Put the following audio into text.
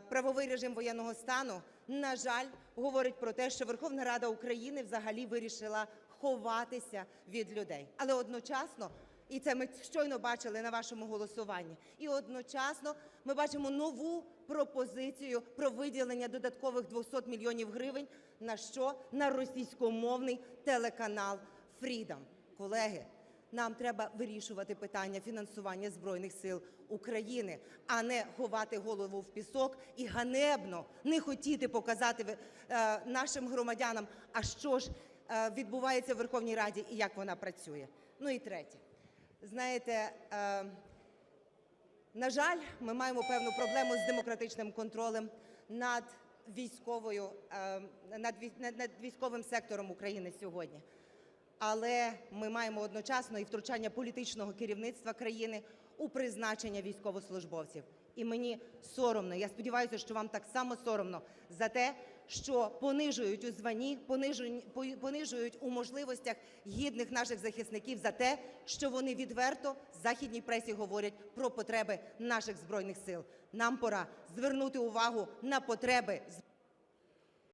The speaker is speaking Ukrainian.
правовий режим воєнного стану, на жаль, говорить про те, що Верховна Рада України взагалі вирішила ховатися від людей. Але одночасно, і це ми щойно бачили на вашому голосуванні, і одночасно ми бачимо нову пропозицію про виділення додаткових 200 мільйонів гривень на що? На російськомовний телеканал Freedom. Колеги, нам треба вирішувати питання фінансування Збройних сил України, а не ховати голову в пісок і ганебно не хотіти показати е, нашим громадянам, а що ж е, відбувається в Верховній Раді і як вона працює. Ну і третє. Знаєте, е, на жаль, ми маємо певну проблему з демократичним контролем над військовою, над вій- над- над військовим сектором України сьогодні. Але ми маємо одночасно і втручання політичного керівництва країни у призначення військовослужбовців. І мені соромно. Я сподіваюся, що вам так само соромно за те, що понижують у званні, понижують, понижують у можливостях гідних наших захисників за те, що вони відверто в західній пресі говорять про потреби наших збройних сил. Нам пора звернути увагу на потреби